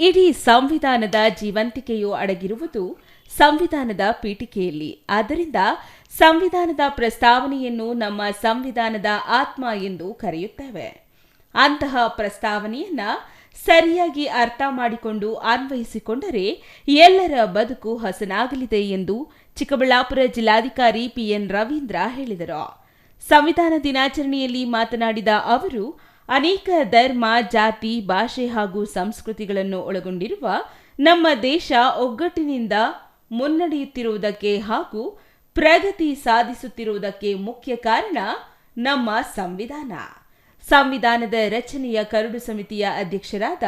ಇಡೀ ಸಂವಿಧಾನದ ಜೀವಂತಿಕೆಯು ಅಡಗಿರುವುದು ಸಂವಿಧಾನದ ಪೀಠಿಕೆಯಲ್ಲಿ. ಆದ್ದರಿಂದ ಸಂವಿಧಾನದ ಪ್ರಸ್ತಾವನೆಯನ್ನು ನಮ್ಮ ಸಂವಿಧಾನದ ಆತ್ಮ ಎಂದು ಕರೆಯುತ್ತೇವೆ. ಅಂತಹ ಪ್ರಸ್ತಾವನೆಯನ್ನ ಸರಿಯಾಗಿ ಅರ್ಥ ಮಾಡಿಕೊಂಡು ಅನ್ವಯಿಸಿಕೊಂಡರೆ ಎಲ್ಲರ ಬದುಕು ಹಸನಾಗಲಿದೆ ಎಂದು ಚಿಕ್ಕಬಳ್ಳಾಪುರ ಜಿಲ್ಲಾಧಿಕಾರಿ ಪಿಎನ್ ರವೀಂದ್ರ ಹೇಳಿದರು. ಸಂವಿಧಾನ ದಿನಾಚರಣೆಯಲ್ಲಿ ಮಾತನಾಡಿದ ಅವರು ಅನೇಕ ಧರ್ಮ, ಜಾತಿ, ಭಾಷೆ ಹಾಗೂ ಸಂಸ್ಕೃತಿಗಳನ್ನು ಒಳಗೊಂಡಿರುವ ನಮ್ಮ ದೇಶ ಒಗ್ಗಟ್ಟಿನಿಂದ ಮುನ್ನಡೆಯುತ್ತಿರುವುದಕ್ಕೆ ಹಾಗೂ ಪ್ರಗತಿ ಸಾಧಿಸುತ್ತಿರುವುದಕ್ಕೆ ಮುಖ್ಯ ಕಾರಣ ನಮ್ಮ ಸಂವಿಧಾನ. ಸಂವಿಧಾನದ ರಚನೆಯ ಕರಡು ಸಮಿತಿಯ ಅಧ್ಯಕ್ಷರಾದ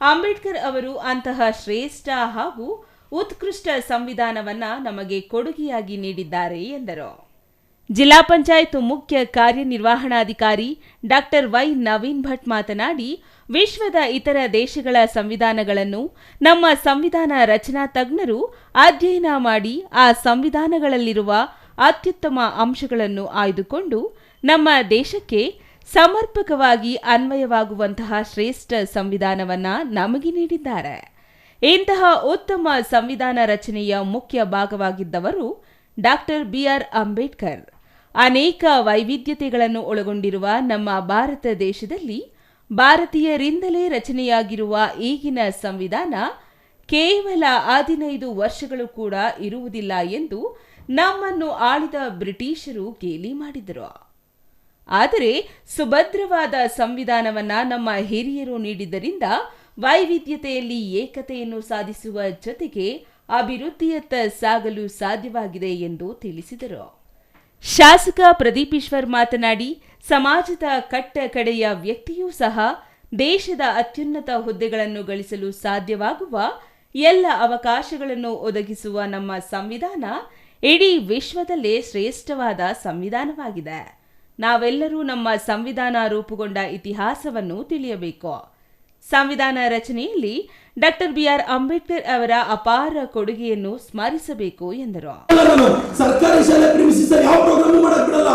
ಅಂಬೇಡ್ಕರ್ ಅವರು ಅಂತಹ ಶ್ರೇಷ್ಠ ಹಾಗೂ ಉತ್ಕೃಷ್ಟ ಸಂವಿಧಾನವನ್ನ ನಮಗೆ ಕೊಡುಗೆಯಾಗಿ ನೀಡಿದ್ದಾರೆ ಎಂದರು. ಜಿಲ್ಲಾ ಪಂಚಾಯತ್ ಮುಖ್ಯ ಕಾರ್ಯನಿರ್ವಹಣಾಧಿಕಾರಿ ಡಾಕ್ಟರ್ ವೈ ನವೀನ್ ಭಟ್ ಮಾತನಾಡಿ, ವಿಶ್ವದ ಇತರ ದೇಶಗಳ ಸಂವಿಧಾನಗಳನ್ನು ನಮ್ಮ ಸಂವಿಧಾನ ರಚನಾ ತಜ್ಞರು ಅಧ್ಯಯನ ಮಾಡಿ ಆ ಸಂವಿಧಾನಗಳಲ್ಲಿರುವ ಅತ್ಯುತ್ತಮ ಅಂಶಗಳನ್ನು ಆಯ್ದುಕೊಂಡು ನಮ್ಮ ದೇಶಕ್ಕೆ ಸಮರ್ಪಕವಾಗಿ ಅನ್ವಯವಾಗುವಂತಹ ಶ್ರೇಷ್ಠ ಸಂವಿಧಾನವನ್ನ ನಮಗೆ ನೀಡಿದ್ದಾರೆ. ಇಂತಹ ಉತ್ತಮ ಸಂವಿಧಾನ ರಚನೆಯ ಮುಖ್ಯ ಭಾಗವಾಗಿದ್ದವರು ಡಾಕ್ಟರ್ ಬಿಆರ್ ಅಂಬೇಡ್ಕರ್. ಅನೇಕ ವೈವಿಧ್ಯತೆಗಳನ್ನು ಒಳಗೊಂಡಿರುವ ನಮ್ಮ ಭಾರತ ದೇಶದಲ್ಲಿ ಭಾರತೀಯರಿಂದಲೇ ರಚನೆಯಾಗಿರುವ ಈಗಿನ ಸಂವಿಧಾನ ಕೇವಲ ಹದಿನೈದು ವರ್ಷಗಳು ಕೂಡ ಇರುವುದಿಲ್ಲ ಎಂದು ನಮ್ಮನ್ನು ಆಳಿದ ಬ್ರಿಟಿಷರು ಗೇಲಿ ಮಾಡಿದರು. ಆದರೆ ಸುಭದ್ರವಾದ ಸಂವಿಧಾನವನ್ನ ನಮ್ಮ ಹಿರಿಯರು ನೀಡಿದ್ದರಿಂದ ವೈವಿಧ್ಯತೆಯಲ್ಲಿ ಏಕತೆಯನ್ನು ಸಾಧಿಸುವ ಜೊತೆಗೆ ಅಭಿವೃದ್ಧಿಯತ್ತ ಸಾಗಲು ಸಾಧ್ಯವಾಗಿದೆ ಎಂದು ತಿಳಿಸಿದರು. ಶಾಸಕ ಪ್ರದೀಪೀಶ್ವರ್ ಮಾತನಾಡಿ, ಸಮಾಜದ ಕಟ್ಟ ಕಡೆಯ ವ್ಯಕ್ತಿಯೂ ಸಹ ದೇಶದ ಅತ್ಯುನ್ನತ ಹುದ್ದೆಗಳನ್ನು ಗಳಿಸಲು ಸಾಧ್ಯವಾಗುವ ಎಲ್ಲ ಅವಕಾಶಗಳನ್ನು ಒದಗಿಸುವ ನಮ್ಮ ಸಂವಿಧಾನ ಇಡೀ ವಿಶ್ವದಲ್ಲೇ ಶ್ರೇಷ್ಠವಾದ ಸಂವಿಧಾನವಾಗಿದೆ. ನಾವೆಲ್ಲರೂ ನಮ್ಮ ಸಂವಿಧಾನ ರೂಪುಗೊಂಡ ಇತಿಹಾಸವನ್ನು ತಿಳಿಯಬೇಕು. ಸಂವಿಧಾನ ರಚನೆಯಲ್ಲಿ ಡಾಕ್ಟರ್ ಬಿಆರ್ ಅಂಬೇಡ್ಕರ್ ಅವರ ಅಪಾರ ಕೊಡುಗೆಯನ್ನು ಸ್ಮರಿಸಬೇಕು ಎಂದರು. ಸರ್ಕಾರಿ ಶಾಲೆ ಯಾವ ಪ್ರೋಗ್ರಾಮ್ ಬಿಡಲ್ಲ.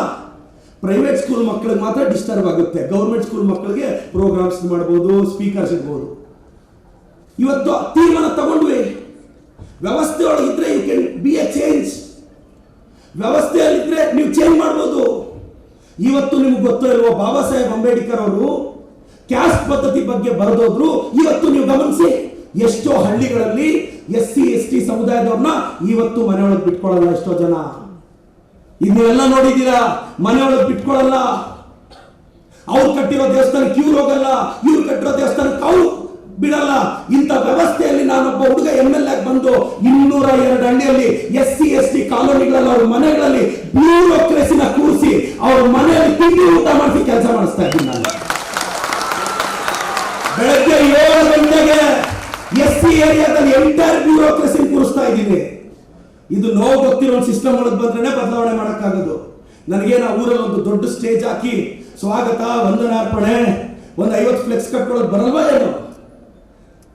ಪ್ರೈವೇಟ್ ಸ್ಕೂಲ್ ಮಕ್ಕಳಿಗೆ ಮಾತ್ರ ಡಿಸ್ಟರ್ಬ್ ಆಗುತ್ತೆ. ಗೌರ್ಮೆಂಟ್ ಸ್ಕೂಲ್ ಮಕ್ಕಳಿಗೆ ಪ್ರೋಗ್ರಾಮ್ಸ್ ಮಾಡ್ಬೋದು ಸ್ಪೀಕರ್ಸ್ ಇರಬಹುದು ಇವತ್ತು ತೀರ್ಮಾನ ತಗೊಂಡ್ವಿ. ವ್ಯವಸ್ಥೆ ಒಳಗಿದ್ರೆ you can be a change ವ್ಯವಸ್ಥೆಯಲ್ಲಿದ್ರೆ ನೀವು ಚೇಂಜ್ ಮಾಡ್ಬೋದು. ಇವತ್ತು ನಿಮ್ಗೆ ಗೊತ್ತೋ ಇಲ್ವೋ ಬಾಬಾ ಸಾಹೇಬ್ ಅಂಬೇಡ್ಕರ್ ಅವರು ಕ್ಯಾಸ್ಟ್ ಪದ್ಧತಿ ಬಗ್ಗೆ ಬರೆದೋದ್ರು, ಇವತ್ತು ನೀವು ಗಮನಿಸಿ, ಎಷ್ಟೋ ಹಳ್ಳಿಗಳಲ್ಲಿ ಎಸ್ ಸಿ ಎಸ್ ಟಿ ಸಮುದಾಯದವ್ರನ್ನ ಇವತ್ತು ಮನೆಯೊಳಗೆ ಬಿಟ್ಕೊಳ್ಳಲ್ಲ ಎಷ್ಟೋ ಜನ. ಇದು ನೀವೆಲ್ಲ ನೋಡಿದ್ದೀರಾ, ಮನೆಯೊಳಗೆ ಬಿಟ್ಕೊಳ್ಳಲ್ಲ ಅವ್ರು ಕಟ್ಟಿರೋ ದೇವಸ್ಥಾನಕ್ಕೆ ಇವ್ರು ಹೋಗಲ್ಲ ಇವ್ರು ಕಟ್ಟಿರೋ ದೇವಸ್ಥಾನಕ್ಕೆ ಅವ್ರು ಬಿಡಲ್ಲ. ಇಂಥ ವ್ಯವಸ್ಥೆಯಲ್ಲಿ ನಾನೊಬ್ಬ ಹುಡುಗ ಎಂ ಎಲ್ ಬಂದು ಇನ್ನೂರ ಎರಡು ಹಳ್ಳಿಯಲ್ಲಿ ಎಸ್ ಸಿ ಎಸ್ ಟಿ ಕಾಲೋನಿಗಳಲ್ಲಿ ಅವ್ರ ಮನೆಗಳಲ್ಲಿ ಬ್ಯೂರೋಕ್ರೆಸಿನ ಕೂರಿಸಿ ಅವ್ರ ಮನೆಯಲ್ಲಿ ತಿಂಡಿ ಊಟ ಮಾಡಿಸಿ ಕೆಲಸ ಮಾಡಿಸ್ತಾ ಇದ್ದೀನಿ ನಾನು. ಬೆಳಗ್ಗೆ ಏಳು ಗಂಟೆಗೆ ಎಸ್ ಸಿ ಏರಿಯಾದಲ್ಲಿ ಎಂಟೈರ್ ಬ್ಯೂರೋಕ್ರಸಿ ಕೂರಿಸ್ತಾ ಇದ್ದೀನಿ. ಇದು ನೋವು ಗೊತ್ತಿರೋ ಸಿಸ್ಟಮ್ ಒಳಗೆ ಬಂದ್ರೆ ಬದಲಾವಣೆ ಮಾಡೋಕ್ಕಾಗೋದು. ನನಗೆ ಆ ಊರಲ್ಲಿ ಒಂದು ದೊಡ್ಡ ಸ್ಟೇಜ್ ಹಾಕಿ ಸ್ವಾಗತ, ವಂದನಾರ್ಪಣೆ, ಒಂದು ಐವತ್ತು ಫ್ಲೆಕ್ಸ್ ಕಟ್ಕೊಳ್ಳೋದು ಬರಲ್ವಾ ಏನು?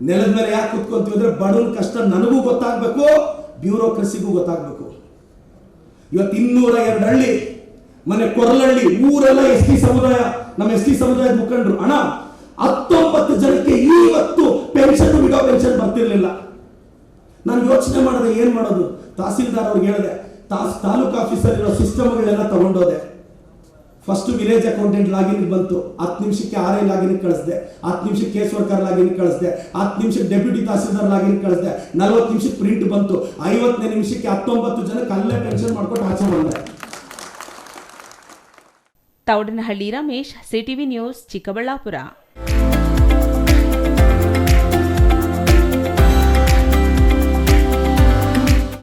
ನೆಲದ ಮೇಲೆ ಯಾಕೆ ಕುತ್ಕೊಂತೀವಿ ಅಂದ್ರೆ ಬಡವನ ಕಷ್ಟ ನನಗೂ ಗೊತ್ತಾಗಬೇಕು, ಬ್ಯೂರೋಕ್ರಸಿಗೂ ಗೊತ್ತಾಗಬೇಕು. ಇವತ್ತು ಇನ್ನೂರ ಎರಡು ಹಳ್ಳಿ, ಮನೆ ಕೊರಲಹಳ್ಳಿ ಊರೆಲ್ಲ ಎಸ್ ಟಿ ಸಮುದಾಯ ನಮ್ಮ ಎಸ್ ಟಿ ಸಮುದಾಯದ ಮುಖಂಡರು. ಅಣ್ಣ ಹತ್ತೊಂಬತ್ತು ಜನಕ್ಕೆ ಇವತ್ತು ಪೆನ್ಷನ್ ವಿಡೋ ಪೆನ್ಷನ್ ಬರ್ತಿರ್ಲಿಲ್ಲ. ನಾನು ಯೋಚನೆ ಮಾಡಿದೆ, ಏನ್ ಮಾಡೋದು? ತಹಸೀಲ್ದಾರ್ ಅವ್ರಿಗೆ ಹೇಳಿದೆ, ತಾಸ್, ತಾಲೂಕು ಆಫೀಸರ್ ಇರೋ ಸಿಸ್ಟಮ್ಗಳೆಲ್ಲ ತಗೊಂಡೋದೆ. ಫಸ್ಟ್ ವಿಲೇಜ್ ಅಕೌಂಟೆಂಟ್ ಲಾಗಿನ್ ಬಂತು. ಹತ್ತು ನಿಮಿಷಕ್ಕೆ ಆರ್ ಐ ಲಾಗಿನ್ ಕಳಿಸಿದೆ. ಹತ್ತು ನಿಮಿಷಕ್ಕೆ ಕೇಸ್ ವರ್ಕರ್ ಲಾಗಿನ್ ಕಳಿಸಿದೆ. ಹತ್ತು ನಿಮಿಷಕ್ಕೆ ಡೆಪ್ಯೂಟಿ ತಹಸೀಲ್ದಾರ್ ಲಾಗಿನ್ ಕಳಿಸಿದೆ. ನಲ್ವತ್ತು ನಿಮಿಷಕ್ಕೆ ಪ್ರಿಂಟ್ ಬಂತು. ಐವತ್ತನೇ ನಿಮಿಷಕ್ಕೆ ಹತ್ತೊಂಬತ್ತು ಜನಕ್ಕೆ ಅಲ್ಲೇ ಪೆನ್ಷನ್ ಮಾಡ್ಕೊಂಡು ಆಚೆ ಬಂದೆ. Taudanahalli Ramesh CTV news Chikkaballapur.